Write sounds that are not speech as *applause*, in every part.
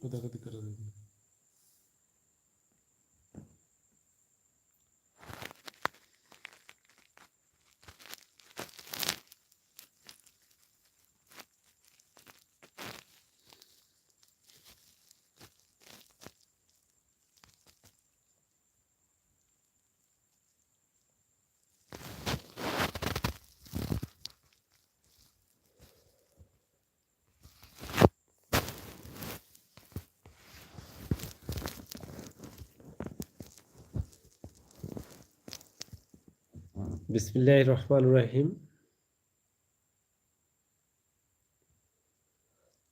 কোথাকাতি করা যাবে না। বিসমিল্লাহ রহমান রাহিম।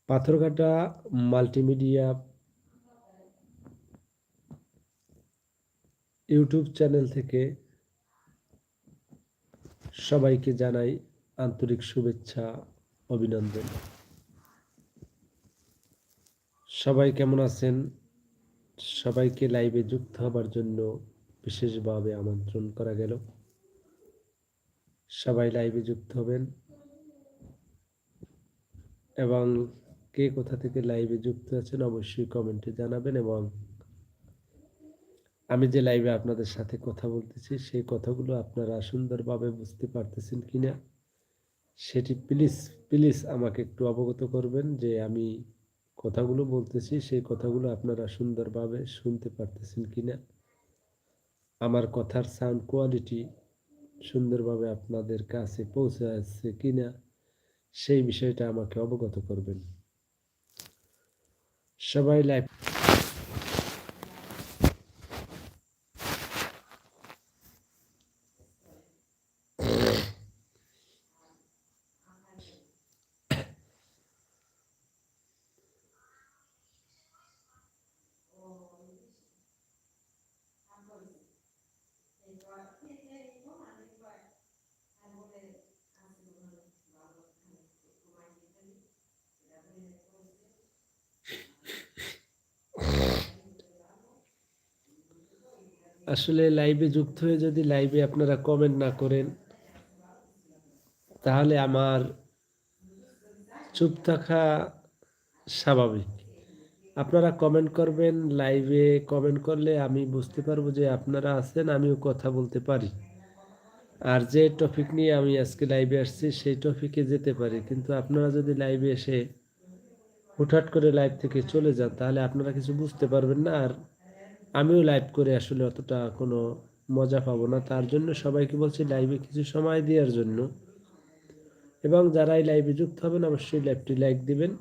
পাথরঘাটা মাল্টিমিডিয়া ইউটিউব চ্যানেল থেকে সবাইকে জানাই আন্তরিক শুভেচ্ছা, অভিনন্দন। সবাই কেমন আছেন? সবাইকে লাইভে যুক্ত হবার জন্য বিশেষভাবে আমন্ত্রণ করা গেল। সবাই লাইভে যুক্ত হবেন। এবং কে কোথা থেকে লাইভে যুক্ত আছেন অবশ্যই কমেন্টে জানাবেন এবং আমি যে লাইভে আপনাদের সাথে কথা বলতেছি, সেই কথাগুলো আপনারা সুন্দরভাবে বুঝতে পারতেছেন কিনা, সেটি প্লিজ প্লিজ আমাকে একটু অবগত করবেন যে আমি কথাগুলো বলতেছি, সেই কথাগুলো আপনারা সুন্দরভাবে শুনতে পারতেছেন কিনা। আমার কথার সাউন্ড কোয়ালিটি সুন্দরভাবে আপনাদের কাছে পৌঁছে আসছে কিনা সেই বিষয়টা আমাকে অবগত করবেন। সবাই লাইভ আসলে লাইভে যুক্ত হয়ে যদি লাইভে আপনারা কমেন্ট না করেন, তাহলে আমার চুপ থাকা স্বাভাবিক। আপনারা কমেন্ট করবেন লাইভে কমেন্ট করলে আমি বুঝতে পারব যে আপনারা আছেন, আমিও কথা বলতে পারি। আর যে টপিক নিয়ে আমি আজকে লাইভে আসছি, সেই টপিকে যেতে পারি। কিন্তু আপনারা যদি লাইভে এসে হুটহাট করে লাইভ থেকে চলে যান, তাহলে আপনারা কিছু বুঝতে পারবেন না। আর আমিও লাইভ করে আসলে অতটা কোনো মজা পাবো না। তার জন্য সবাইকে বলছি লাইভে কিছু সময় দেওয়ার জন্য। এবং যারাই লাইভে যুক্ত হবেন, অবশ্যই লাইভটি লাইক দিবেন।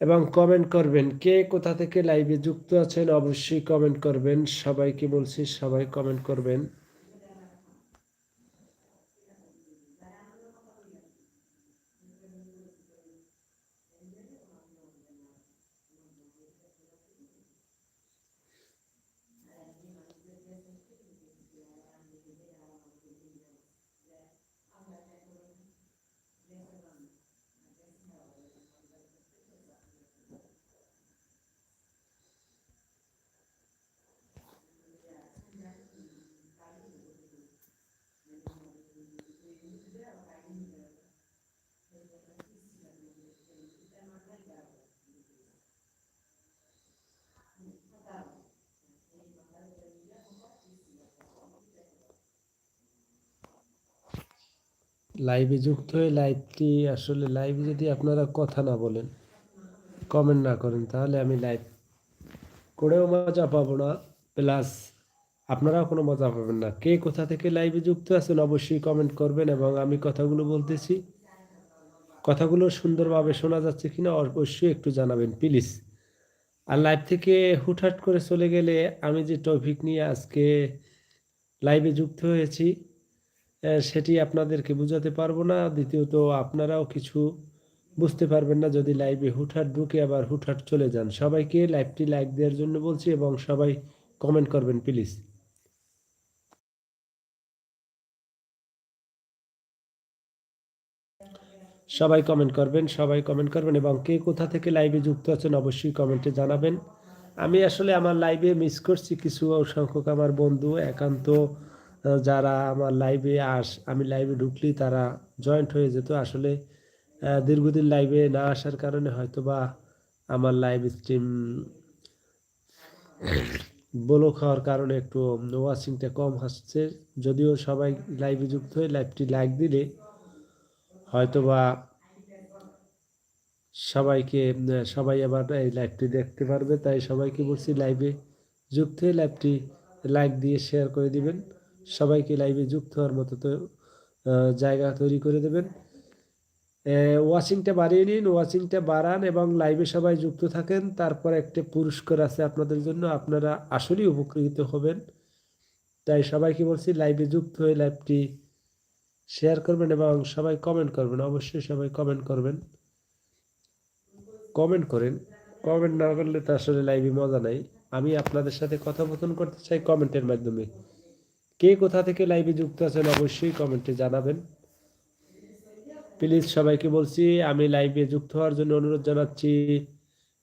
এবং কমেন্ট করবেন, কে কোথা থেকে লাইভে যুক্ত আছেন অবশ্যই কমেন্ট করবেন। সবাইকে বলছি সবাই কমেন্ট করবেন। লাইভে যুক্ত হয়ে লাইভটি আসলে লাইভে যদি আপনারা কথা না বলেন কমেন্ট না করেন, তাহলে আমি লাইভ করেও মজা পাবো না। প্লাস আপনারাও কোনো মজা পাবেন না। কে কোথা থেকে লাইভে যুক্ত আছেন অবশ্যই কমেন্ট করবেন এবং আমি কথাগুলো বলতেছি। কথাগুলো সুন্দরভাবে শোনা যাচ্ছে কিনা অবশ্যই একটু জানাবেন প্লিজ আর লাইভ থেকে হুটহাট করে চলে গেলে আমি যে টপিক নিয়ে আজকে লাইভে যুক্ত হয়েছি সেটি আপনাদেরকে বোঝাতে পারব না। দ্বিতীয়ত, আপনারাও কিছু বুঝতে পারবেন না যদি লাইভে হুটহাট ঢুকে আবার হুটহাট চলে যান। সবাইকে লাইভটি লাইক দেওয়ার জন্য বলছি এবং সবাই কমেন্ট করবেন প্লিজ সবাই কমেন্ট করবেন, সবাই কমেন্ট করবেন এবং কে কোথা থেকে লাইভে যুক্ত আছেন অবশ্যই কমেন্টে জানাবেন। আমি আসলে আমার লাইভে মিস করছি কিছু সংখ্যক আমার বন্ধু, একান্ত যারা আমার লাইভে আস, আমি লাইভে ঢুকলেই তারা জয়েন্ট হয়ে যেত। আসলে দীর্ঘদিন লাইভে না আসার কারণে হয়তো বা আমার লাইভ স্ট্রিম বলো খাওয়ার কারণে একটু ওয়াচিংটা কম আসছে। যদিও সবাই লাইভে যুক্ত হয়ে লাইভটি লাইক দিলে হয়তোবা সবাইকে, সবাই আবার এই লাইভটি দেখতে পারবে। তাই সবাইকে বলছি লাইভে যুক্ত হয়ে লাইভটি লাইক দিয়ে শেয়ার করে দিবেন। সবাইকে লাইভে যুক্ত হওয়ার মতো তো জায়গা তৈরি করে দেবেন। ওয়াচিংটা বাড়িয়ে নিন ওয়াচিংটা বাড়ান এবং লাইভে সবাই যুক্ত থাকেন। তারপর একটা পুরস্কার আছে আপনাদের জন্য, আপনারা আসলেই উপকৃত হবেন। তাই সবাইকে বলছি লাইভে যুক্ত হয়ে লাইভটি শেয়ার করবেন এবং সবাই কমেন্ট করবেন। অবশ্যই সবাই কমেন্ট করবেন। কমেন্ট করেন। কমেন্ট না করলে তো আসলে লাইভে মজা নাই। আমি আপনাদের সাথে কথোপকথন করতে চাই কমেন্টের মাধ্যমে। কে কোথা থেকে লাইভে যুক্ত আছেন অবশ্যই কমেন্টে জানাবেন। প্লিজ সবাইকে বলছি আমি লাইভে যুক্ত হওয়ার জন্য অনুরোধ জানাচ্ছি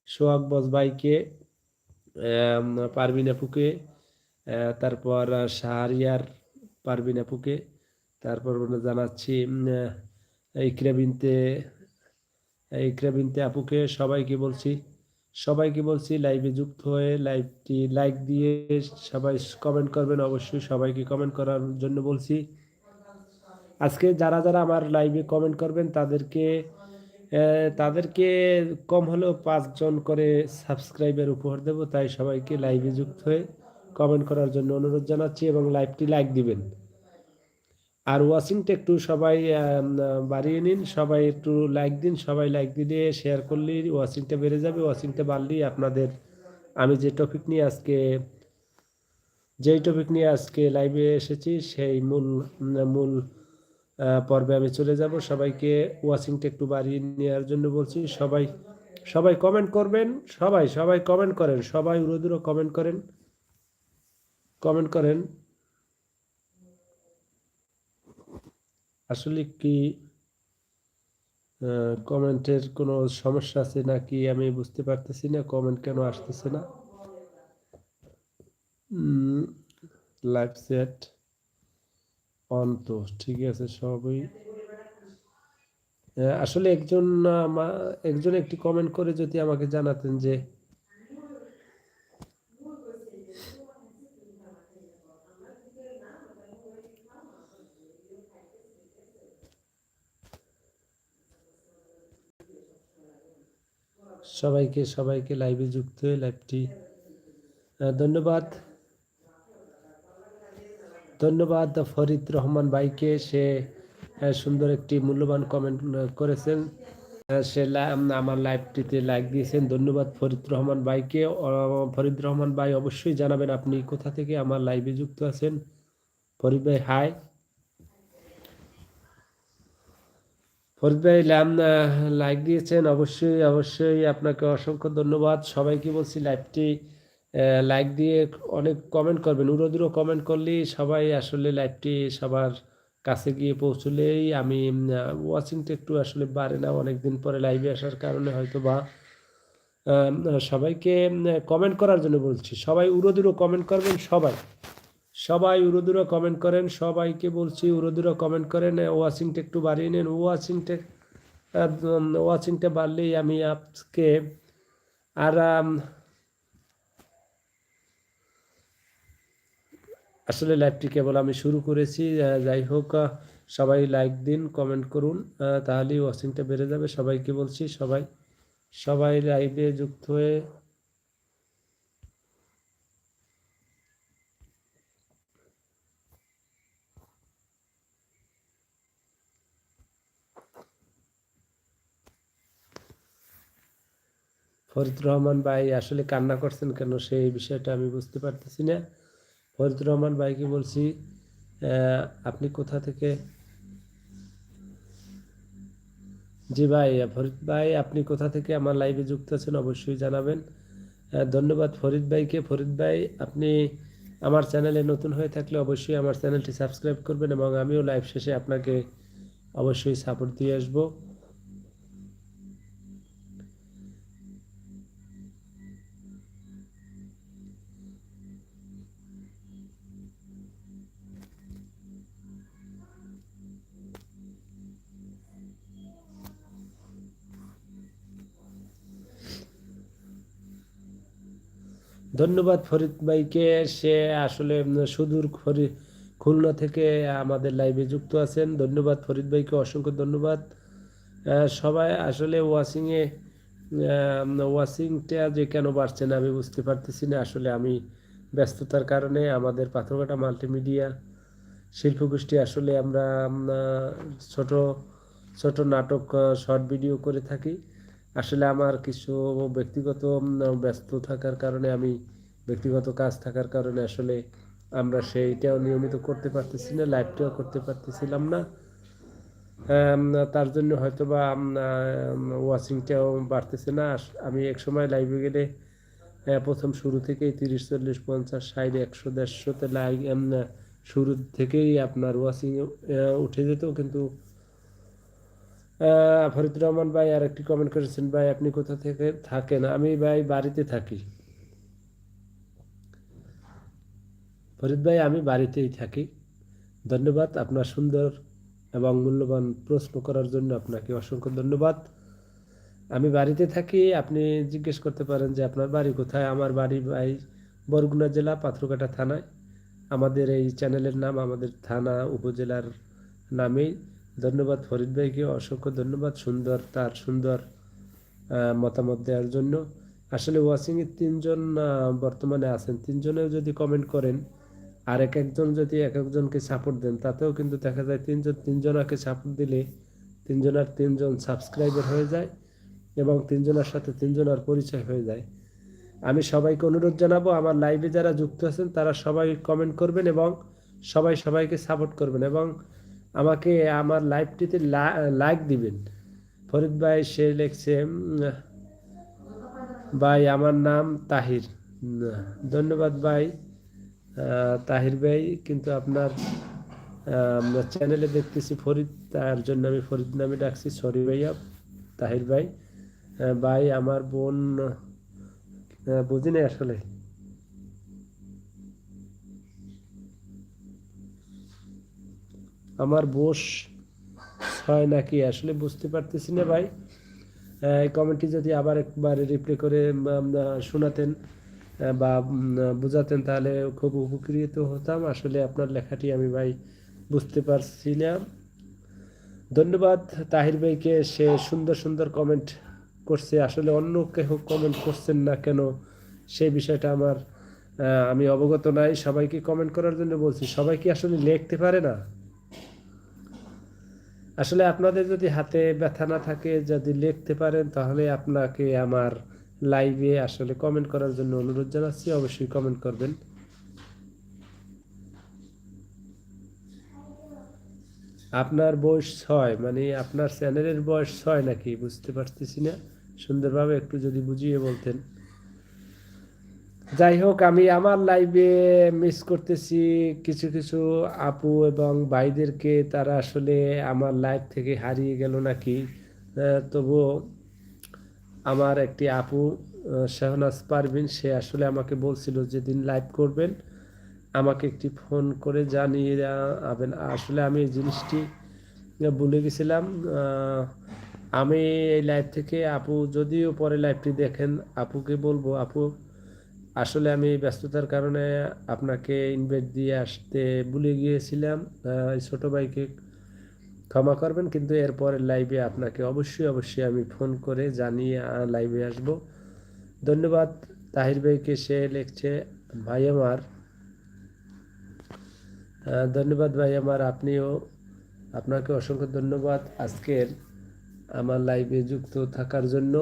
সোহাগ বস ভাইকে আম, পারভিন আপুকে তারপর শাহরিয়ার পারভিন আপুকে তারপর জানাচ্ছি ইকরা বিনতে ইকরা আপুকে সবাইকে বলছি। সবাইকে বলছি লাইভে যুক্ত হয়ে লাইভটি লাইক দিয়ে সবাই কমেন্ট করবেন। অবশ্যই সবাইকে কমেন্ট করার জন্য বলছি। আজকে যারা যারা আমার লাইভে কমেন্ট করবেন, তাদেরকে তাদেরকে কম হলেও পাঁচজন করে সাবস্ক্রাইবের উপহার দেব। তাই সবাইকে লাইভে যুক্ত হয়ে কমেন্ট করার জন্য অনুরোধ জানাচ্ছি এবং লাইভটি লাইক দিবেন। আর ওয়াচিংটা একটু সবাই বাড়িয়ে নিন, সবাই একটু লাইক দিন, সবাই লাইক দিলে শেয়ার করলেই ওয়াচিংটা বেড়ে যাবে ওয়াচিংটা বাড়লেই আপনাদের, আমি যে টপিক নিয়ে আজকে, যেই টপিক নিয়ে আজকে লাইভে এসেছি, সেই মূল মূল পর্বে আমি চলে যাব। সবাইকে ওয়াচিংটা একটু বাড়িয়ে নেওয়ার জন্য বলছি, সবাই সবাই কমেন্ট করবেন, সবাই সবাই কমেন্ট করেন, সবাই উড়োদুরো কমেন্ট করেন কমেন্ট করেন। আসলে কি কমেন্টের কোনো সমস্যা আছে নাকি আমি বুঝতে পারতেছি না কমেন্ট কেন আসতেছে না? লাইভ সেট অন তো, ঠিক আছে, সবই। আসলে একজন একজন একটি কমেন্ট করে যদি আমাকে জানাতেন যে সবাইকে সবাইকে লাইভে যুক্ত হয়ে লাইভটি ধন্যবাদ। ধন্যবাদ ফরিদ রহমান ভাইকে, সে সুন্দর একটি মূল্যবান কমেন্ট করেছেন। সে আমার লাইভটিতে লাইক দিয়েছেন। ধন্যবাদ ফরিদ রহমান ভাইকে। ফরিদ রহমান ভাই অবশ্যই জানাবেন আপনি কোথা থেকে আমার লাইভে যুক্ত আছেন। ফরিদ ভাই হাই ফরিদ ভাই লাইক দিয়েছেন। অবশ্যই অবশ্যই আপনাকে অসংখ্য ধন্যবাদ। সবাইকে বলছি লাইভটি লাইক দিয়ে অনেক কমেন্ট করবেন। উড়োদুরো কমেন্ট করলেই সবাই আসলে লাইভটি সবার কাছে গিয়ে পৌঁছলেই আমি ওয়াচিংটা একটু আসলে বাড়ে না। অনেক দিন পরে লাইভে আসার কারণে হয়তো বা সবাইকে কমেন্ট করার জন্য বলছি। সবাই উড়োদুরো কমেন্ট করবেন, সবাই। সবাই উরুদুরা কমেন্ট করেন, সবাইকে বলছি উরুদুরা কমেন্ট করেন ওয়াচিংটা একটু বাড়িয়ে নেন। ওয়াচিংটা ওয়াচিংটা বাড়লেই আমি আজকে আর আসলে লাইভটি কেবল আমি শুরু করেছি যাই হোক সবাই লাইক দিন কমেন্ট করুন তাহলেই ওয়াচিংটা বেড়ে যাবে। সবাইকে বলছি সবাই সবাই লাইভে যুক্ত হয়ে ফরিদ রহমান ভাই আসলে কান্না করছেন কেন সেই বিষয়টা আমি বুঝতে পারতেছি না। ফরিদ রহমান ভাইকে বলছি আপনি কোথা থেকে? জি ভাই, ফরিদ ভাই, আপনি কোথা থেকে আমার লাইভে যুক্ত আছেন অবশ্যই জানাবেন। ধন্যবাদ ফরিদ ভাইকে। ফরিদ ভাই, আপনি আমার চ্যানেলে নতুন হয়ে থাকলে অবশ্যই আমার চ্যানেলটি সাবস্ক্রাইব করবেন এবং আমিও লাইভ শেষে আপনাকে অবশ্যই সাপোর্ট দিয়ে আসব। ধন্যবাদ ফরিদ ভাইকে। সে আসলে সুদূর ফরি খুলনা থেকে আমাদের লাইভে যুক্ত আছেন। ধন্যবাদ ফরিদ ভাইকে, অসংখ্য ধন্যবাদ। সবাই আসলে ওয়াশিংয়ে ওয়াশিংটা যে কেন বাড়ছে না আমি বুঝতে পারতেছি না। আসলে আমি ব্যস্ততার কারণে আমাদের পাথরঘাটা মাল্টিমিডিয়া শিল্পগোষ্ঠী আসলে আমরা ছোট ছোট নাটক শর্ট ভিডিও করে থাকি। আসলে আমার কিছু ব্যক্তিগত ব্যস্ত থাকার কারণে আমি ব্যক্তিগত কাজ থাকার কারণে আসলে আমরা সেইটাও নিয়মিত করতে পারতেছি না লাইভটাও করতে পারতেছিলাম না। তার জন্য হয়তো বা ওয়াচিংটাও বাড়তেছে না। আমি এক সময় লাইভে গেলে প্রথম শুরু থেকেই তিরিশ, চল্লিশ, পঞ্চাশ, ষাট, একশো, দেড়শোতে লাইভ শুরু থেকেই আপনার ওয়াচিং উঠে যেত। কিন্তু ফরিদ রহমান ভাই আর একটি কমেন্ট করেছেন, ভাই, আপনি কোথা থেকে থাকেন? আমি ভাই বাড়িতে থাকি। ফরিদ ভাই, আমি বাড়িতেই থাকি। ধন্যবাদ আপনার সুন্দর এবং মূল্যবান প্রশ্ন করার জন্য আপনাকে অসংখ্য ধন্যবাদ। আমি বাড়িতে থাকি, আপনি জিজ্ঞেস করতে পারেন যে, আপনার বাড়ি কোথায়? আমার বাড়ি ভাই বরগুনা জেলা, পাথরঘাটা থানায়। আমাদের এই চ্যানেলের নাম আমাদের থানা উপজেলার নামেই ধন্যবাদ ফরিদ ভাইকে, অসংখ্য ধন্যবাদ সুন্দর, তার সুন্দর মতামত দেওয়ার জন্য। আসলে ওয়াচিংয়ে তিনজন বর্তমানে আছেন। তিনজনেও যদি কমেন্ট করেন, আর এক একজন যদি এক একজনকে সাপোর্ট দেন, তাতেও কিন্তু দেখা যায় তিনজন, তিনজনাকে সাপোর্ট দিলে তিনজনার তিনজন সাবস্ক্রাইবার হয়ে যায় এবং তিনজনের সাথে তিনজনের পরিচয় হয়ে যায়। আমি সবাইকে অনুরোধ জানাব, আমার লাইভে যারা যুক্ত আছেন, তারা সবাই কমেন্ট করবেন এবং সবাই সবাইকে সাপোর্ট করবেন এবং আমাকে আমার লাইভটিতে লাইক দিবেন। ফরিদ ভাই, সে লিখছে ভাই, আমার নাম তাহির। ধন্যবাদ ভাই তাহির ভাই, কিন্তু আপনার চ্যানেলে দেখতেছি ফরিদ, তার জন্য আমি ফরিদ নামে ডাকছি। সরি ভাইয়া, তাহির ভাই। ভাই, আমার বোন বুঝি আসলে। আমার বোস হয় নাকি? আসলে বুঝতে পারতেছি না ভাই। এই কমেন্টটি যদি আবার একবার রিপ্লে করে শোনাতেন বা বোঝাতেন, তাহলে খুব উপকৃত হতাম। আসলে আপনার লেখাটি আমি ভাই বুঝতে পারছি না। ধন্যবাদ তাহির ভাইকে, সে সুন্দর সুন্দর কমেন্ট করছে। আসলে অন্য কেউ কমেন্ট করছেন না কেন? সেই বিষয়টা আমার আমি অবগত নাই। সবাইকে কমেন্ট করার জন্য বলছি, সবাই কি আসলে লিখতে পারে না? আসলে আপনাদের যদি হাতে ব্যথা না থাকে যদি লিখতে পারেন, তাহলে আপনাকে আমার লাইভে আসলে কমেন্ট করার জন্য অনুরোধ জানাচ্ছি, অবশ্যই কমেন্ট করবেন। আপনার বয়স ছয় মানে আপনার চ্যানেলের বয়স ছয় নাকি? বুঝতে পারতেছি না। সুন্দরভাবে একটু যদি বুঝিয়ে বলতেন। যাই হোক আমি আমার লাইভে মিস করতেছি কিছু কিছু আপু এবং ভাইদেরকে। তারা আসলে আমার লাইভ থেকে হারিয়ে গেল নাকি? তবুও আমার একটি আপু শাহনাজ পারভিন, সে আসলে আমাকে বলছিল যেদিন লাইভ করবেন, আমাকে একটি ফোন করে জানিয়ে যাবেন আসলে আমি এই জিনিসটি ভুলে গেছিলাম। আমি এই লাইভ থেকে আপু, যদিও পরে লাইভটি দেখেন, আপুকে বলব, আপু আসলে আমি ব্যস্ততার কারণে আপনাকে ইনভাইট দিয়ে আসতে ভুলে গিয়েছিলাম। ছোট ভাইকে ক্ষমা করবেন, কিন্তু এরপরে লাইভে আপনাকে অবশ্যই অবশ্যই আমি ফোন করে জানিয়ে লাইভে আসব। ধন্যবাদ। তাহির ভাইকে সে লিখছে, ভাই আমার। ধন্যবাদ ভাই আমার, আপনিও, আপনাকে অসংখ্য ধন্যবাদ আজকের আমার লাইভে যুক্ত থাকার জন্য।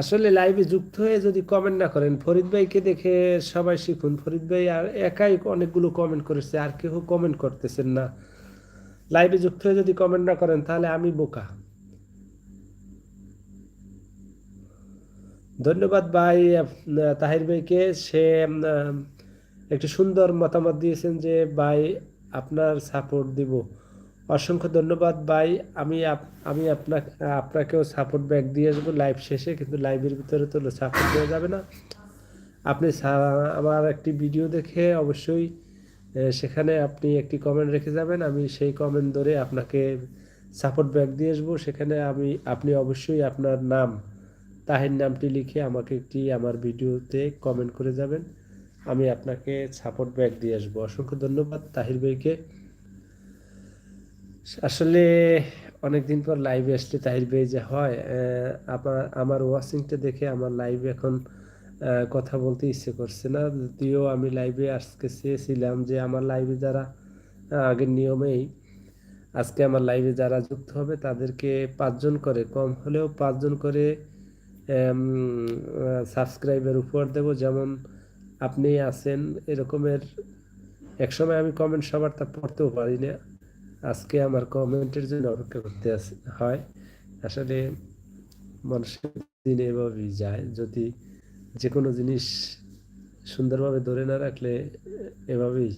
আসলে লাইভে যুক্ত হয়ে যদি কমেন্ট না করেন, ফরিদ ভাইকে দেখে সবাই শিখুন। ফরিদ ভাই আর একাই অনেকগুলো কমেন্ট করেছে, আর কেউ কমেন্ট করতেছেন না। লাইভে যুক্ত হয়ে যদি কমেন্ট না করেন, তাহলে আমি বোকা। ধন্যবাদ ভাই তাহির ভাইকে। সে একটি সুন্দর মতামত দিয়েছেন যে, ভাই, আপনার সাপোর্ট দিব। অসংখ্য ধন্যবাদ ভাই। আমি আমি আপনাকে, আপনাকেও সাপোর্ট ব্যাক দিয়ে আসব লাইভ শেষে, কিন্তু লাইভের ভিতরে তো সাপোর্ট দেওয়া যাবে না। আপনি আমার একটি ভিডিও দেখে অবশ্যই সেখানে আপনি একটি কমেন্ট রেখে যাবেন। আমি সেই কমেন্ট ধরে আপনাকে সাপোর্ট ব্যাক দিয়ে আসব। সেখানে আমি, আপনি অবশ্যই আপনার নাম, তাহের নামটি লিখে আমাকে একটি, আমার ভিডিওতে কমেন্ট করে যাবেন। আমি আপনাকে সাপোর্ট ব্যাক দিয়ে আসব। অসংখ্য ধন্যবাদ তাহির ভাইকে। আসলে অনেক দিন পর লাইভে আসলে তাহির ভাই যে হয় আমার আমার ওয়াচিংটা দেখে আমার লাইভে এখন কথা বলতে ইচ্ছে করছে না। যদিও আমি লাইভে আজকে চেয়েছিলাম যে আমার লাইভে যারা আগের নিয়মেই আজকে আমার লাইভে যারা যুক্ত হবে তাদেরকে পাঁচজন করে, কম হলেও পাঁচজন করে সাবস্ক্রাইবের উপর দেব। যেমন আপনি আছেন এরকমের, একসময় আমি কমেন্ট সবার তা পড়তেও পারি না আজকে আমার কমেন্টের জন্য অপেক্ষা করতে হয়। আসলে মানুষের দিন এভাবেই যায়। যদি যে কোনো জিনিস সুন্দরভাবে ধরে না রাখলে এভাবেই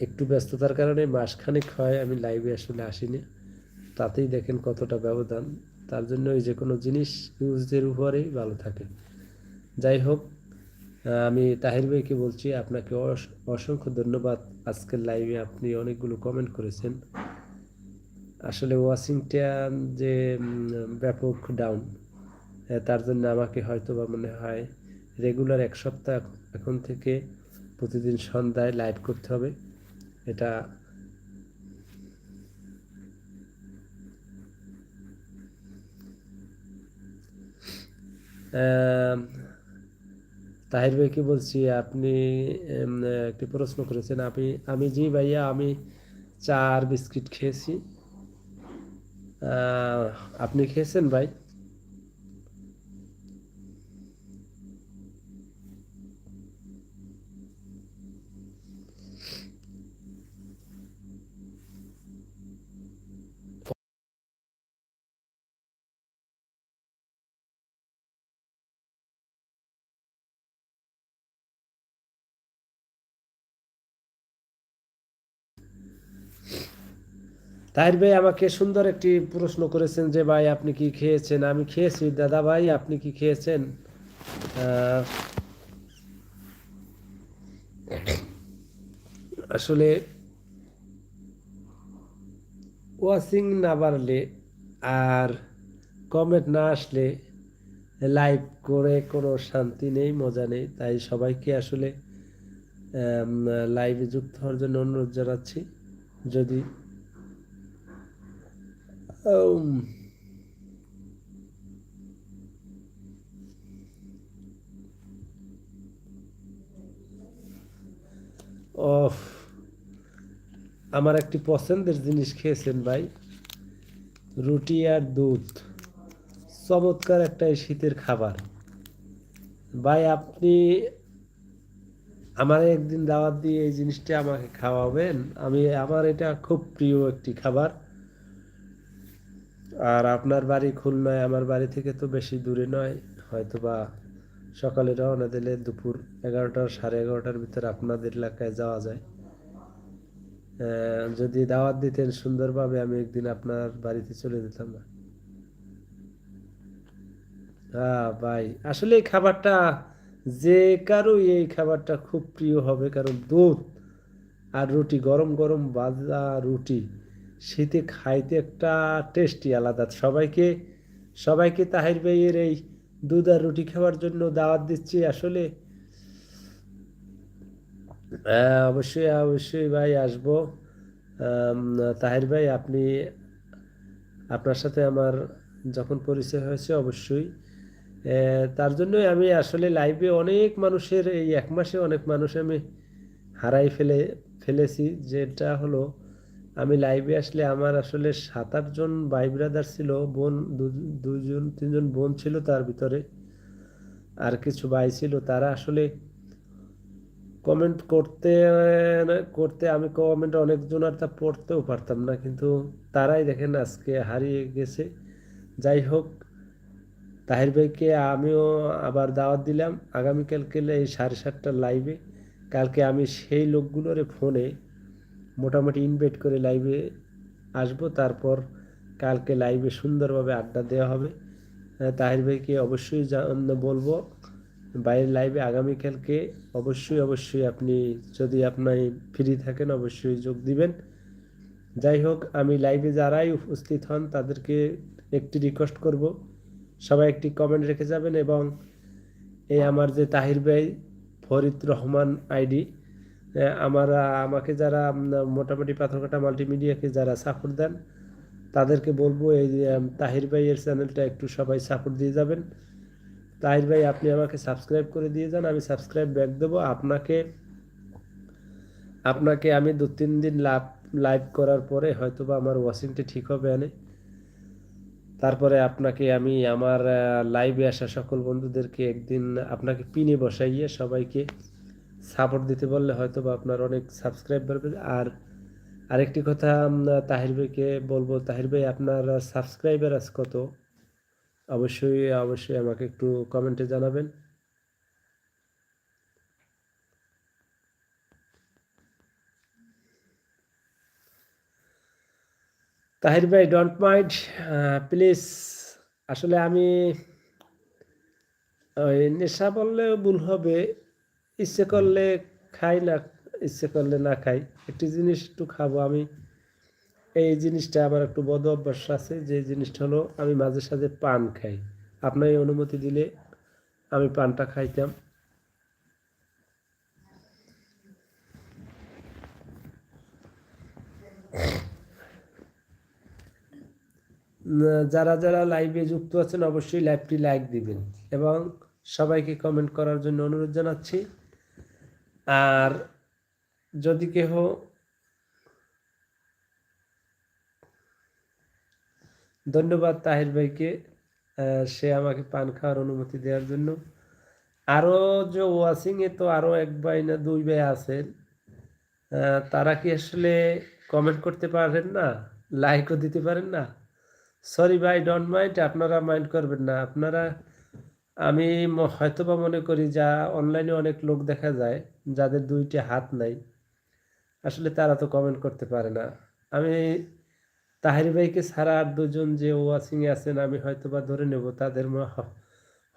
একটু ব্যস্ততার কারণে মাসখানেক হয়, আমি লাইভে আসলে আসিনি। তাতেই দেখেন কতটা ব্যবধান। তার জন্য ওই যে কোনো জিনিস ইউজের উপরেই ভালো থাকে। যাই হোক আমি তাহির ভাইকে বলছি, আপনাকে অসংখ্য ধন্যবাদ। আজকের লাইভে আপনি অনেকগুলো কমেন্ট করেছেন। আসলে ওয়াশিংটন যে ব্যাপক ডাউন তার জন্য আমাকে হয়তো বা মনে হয় রেগুলার এক সপ্তাহ এখন থেকে প্রতিদিন সন্ধ্যায় লাইভ করতে হবে। এটা তাহির ভাই কি বলছি, আপনি একটি প্রশ্ন করেছেন। আপনি, আমি জি ভাইয়া, আমি চার বিস্কিট খেয়েছি। আপনি খেয়েছেন ভাই? তাহির ভাই আমাকে সুন্দর একটি প্রশ্ন করেছেন যে, ভাই, আপনি কি খেয়েছেন? আমি খেয়েছি, দাদা ভাই, আপনি কি খেয়েছেন? আসলে ওয়াচিং না বাড়লে আর কমেন্ট না আসলে লাইভ করে কোনো শান্তি নেই, মজা নেই। তাই সবাইকে আসলে লাইভে যুক্ত হওয়ার জন্য অনুরোধ জানাচ্ছি। যদি অফ আমার একটি পছন্দের জিনিস খেয়েছেন ভাই। রুটি আর দুধ। চমৎকার একটা শীতের খাবার। ভাই, আপনি আমার একদিন দাওয়াত দিয়ে এই জিনিসটা আমাকে খাওয়াবেন। আমি, আমার এটা খুব প্রিয় একটি খাবার। আর আপনার বাড়ি খুলনায়, আমার বাড়ি থেকে তো বেশি দূরে নয়। হয়তো বা সকালে রওনা দিলে দুপুর এগারোটার সাড়ে এগারোটার ভিতরে আপনাদের এলাকায় যাওয়া যায়। যদি দাওয়াত দিতেন সুন্দরভাবে আমি একদিন আপনার বাড়িতে চলে যেতাম। না হ্যাঁ ভাই, আসলে এই খাবারটা যে কারও এই খাবারটা খুব প্রিয় হবে, কারণ দুধ আর রুটি, গরম গরম বাজা রুটি শীতে খাইতে একটা টেস্টি আলাদা। সবাইকে সবাইকে তাহির ভাইয়ের এই দুধ আর রুটি খাওয়ার জন্য দাওয়াত দিচ্ছি আসলে। অবশ্যই অবশ্যই ভাই আসব। তাহির ভাই, আপনি, আপনার সাথে আমার যখন পরিচয় হয়েছে অবশ্যই। তার জন্যই আমি আসলে লাইভে অনেক মানুষের এই এক মাসে অনেক মানুষ আমি হারাই ফেলে, ফেলেছি। যেটা হলো আমি লাইভে আসলে আমার আসলে সাত আটজন ভাই ব্রাদার ছিল, বোন দুজন, তিনজন বোন ছিল তার ভিতরে। আর কিছু ভাই ছিল, তারা আসলে কমেন্ট করতে করতে আমি কমেন্ট অনেকজন আর তা পড়তেও পারতাম না, কিন্তু তারাই দেখেন আজকে হারিয়ে গেছে। যাই হোক, তাহির ভাইকে আমিও আবার দাওয়াত দিলাম। আগামীকালকে এই সাড়ে সাতটার লাইভে কালকে আমি সেই লোকগুলোর ফোনে মোটামুটি ইনভাইট করে লাইভে আসব। তারপর কালকে লাইভে সুন্দরভাবে আড্ডা দেওয়া হবে। তাহির ভাইকে অবশ্যই বলব, বাইরের লাইভে আগামীকালকে অবশ্যই অবশ্যই আপনি যদি আপনি ফ্রি থাকেন, অবশ্যই যোগ দিবেন। যাই হোক, আমি লাইভে যারাই উপস্থিত হন, তাদেরকে একটি রিকোয়েস্ট করব। সবাই একটি কমেন্ট রেখে যাবেন এবং এই আমার যে তাহির ভাই, ফরিদ রহমান আইডি আমার, আমাকে যারা মোটামুটি পাথরঘাটা মাল্টিমিডিয়াকে যারা সাপোর্ট দেন, তাদেরকে বলব এই তাহির ভাইয়ের চ্যানেলটা একটু সবাই সাপোর্ট দিয়ে যাবেন। তাহির ভাই, আপনি আমাকে সাবস্ক্রাইব করে দিয়ে যান, আমি সাবস্ক্রাইব ব্যাক দেবো। আপনাকে আপনাকে আমি দু তিন দিন লাভ লাইভ করার পরে হয়তো বা আমার ওয়াশিংটা ঠিক হবে আনে। তারপরে আপনাকে আমি আমার লাইভে আসা সকল বন্ধুদেরকে একদিন আপনাকে পিনে বসাইয়ে সবাইকে সাপোর্ট দিতে বললে হয়তো বা আপনার অনেক সাবস্ক্রাইব বাড়বে। আর আরেকটি কথা তাহির ভাইকে বলব, তাহির ভাই, আপনার সাবস্ক্রাইবার আজ কত? অবশ্যই অবশ্যই আমাকে একটু কমেন্টে জানাবেন। তাহির ভাই ডোন্ট মাইন্ড প্লিজ আসলে আমি নেশা বললে ভুল হবে। ইচ্ছে করলে খাই না, ইচ্ছে করলে না খাই। একটি জিনিস একটু খাব আমি। এই জিনিসটা আমার একটু বদ অভ্যাস আছে, যে জিনিসটা হলো আমি মাঝে সাঝে পান খাই। আপনার অনুমতি দিলে আমি পানটা খাইতাম। যারা যারা লাইভে যুক্ত আছেন, অবশ্যই লাইভটি লাইক দিবেন এবং সবাইকে কমেন্ট করার জন্য অনুরোধ জানাচ্ছি। আর যদি কেহ ধন্যবাদ তাহির ভাইকে সে আমাকে পান খাওয়ার অনুমতি দেওয়ার জন্য। আরও যে ওয়াশিংয়ে তো আরও এক ভাই না দুই ভাই আছেন তারা কি আসলে কমেন্ট করতে পারেন না? লাইকও দিতে পারেন না? সরি ভাই ডোন্ট মাইন্ড আপনারা মাইন্ড করবেন না। আপনারা আমি হয়তোবা মনে করি যা অনলাইনে অনেক লোক দেখা যায় যাদের দুইটি হাত নাই। আসলে তারা তো কমেন্ট করতে পারে না। আমি তাহির ভাইকে ছাড়া আর দুজন যে ওয়াচিংয়ে আছেন, আমি হয়তোবা ধরে নেব তাদের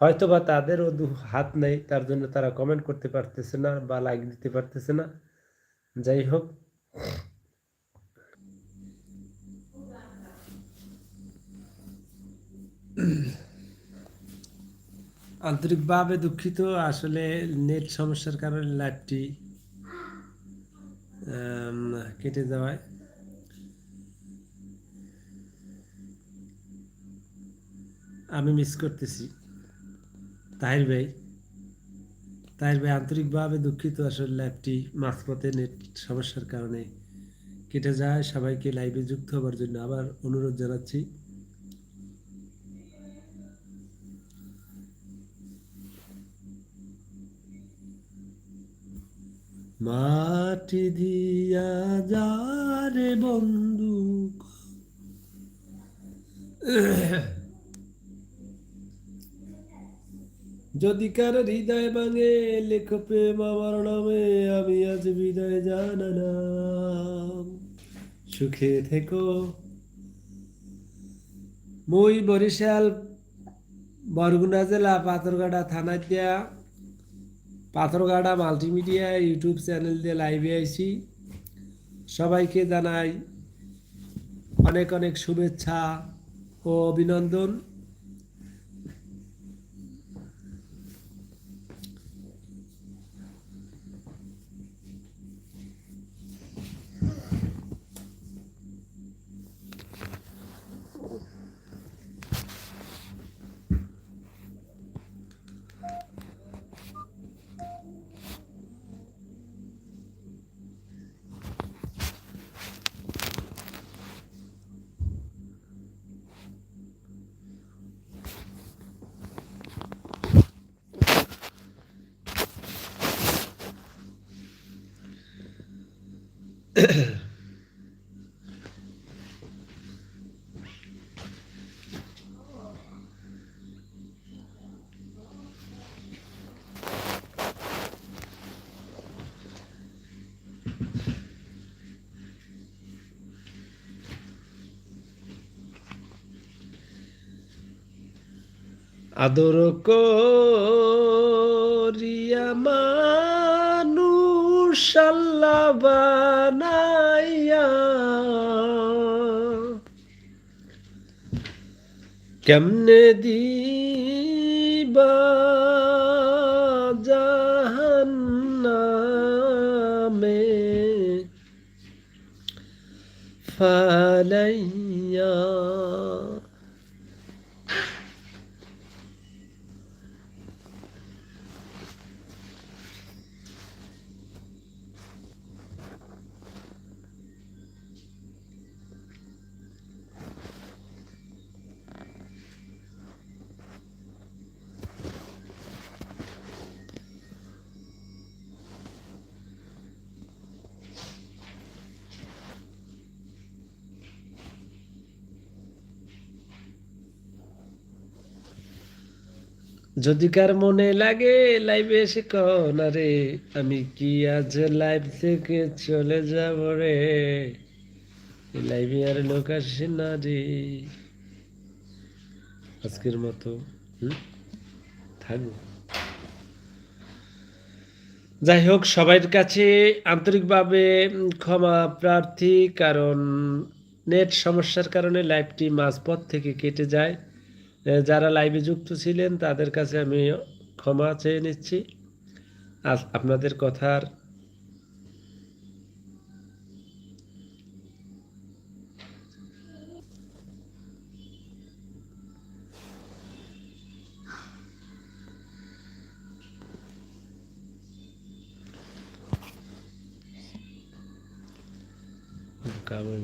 হয়তোবা তাদেরও দু হাত নেই, তার জন্য তারা কমেন্ট করতে পারতেছে না বা লাইক দিতে পারতেছে না। যাই হোক। আন্তরিকভাবে দুঃখিত। আসলে নেট সমস্যার কারণে লাইভটি কেটে যাওয়ায়। আমি মিস করতেছি। তাহির ভাই তাহির ভাই আন্তরিকভাবে দুঃখিত। আসলে লাইভটি মাঝপথে নেট সমস্যার কারণে কেটে যায়। সবাইকে লাইভে যুক্ত হবার জন্য আবার অনুরোধ জানাচ্ছি। মাটি দিয়া যারে বন্ধু *coughs* যদি কার হৃদয় ভাঙে, লেখ প্রেম আমার নামে, আমি আজ বিদায় জানালাম। সুখে থেকো। মই বরিশাল, বরগুনা জেলা, পাথরঘাটা থানার দিয়া পাথরঘাটা মাল্টিমিডিয়া ইউটিউব চ্যানেল দিয়ে লাইভে আইসি সবাইকে জানাই অনেক অনেক শুভেচ্ছা ও অভিনন্দন। *clears throat* আদর করিয়া মানুষ আল্লাহ কেমনে দিবা জাহান্নামে? ফালাইয়া যদি কার মনে লাগে লাইভে এসে কন আরে আমি কি আজ লাইভ থেকে চলে যাব রে? লাইভে আর লোক আসে না রে। আজকের মতো? থাকব। যাই হোক সবার কাছে আন্তরিকভাবে ক্ষমা প্রার্থী, কারণ নেট সমস্যার কারণে লাইভটি মাঝপথ থেকে কেটে যায়। যারা লাইভে যুক্ত ছিলেন তাদের কাছে আমি ক্ষমা চেয়ে নিচ্ছি। আজ আপনাদের কথার কামড়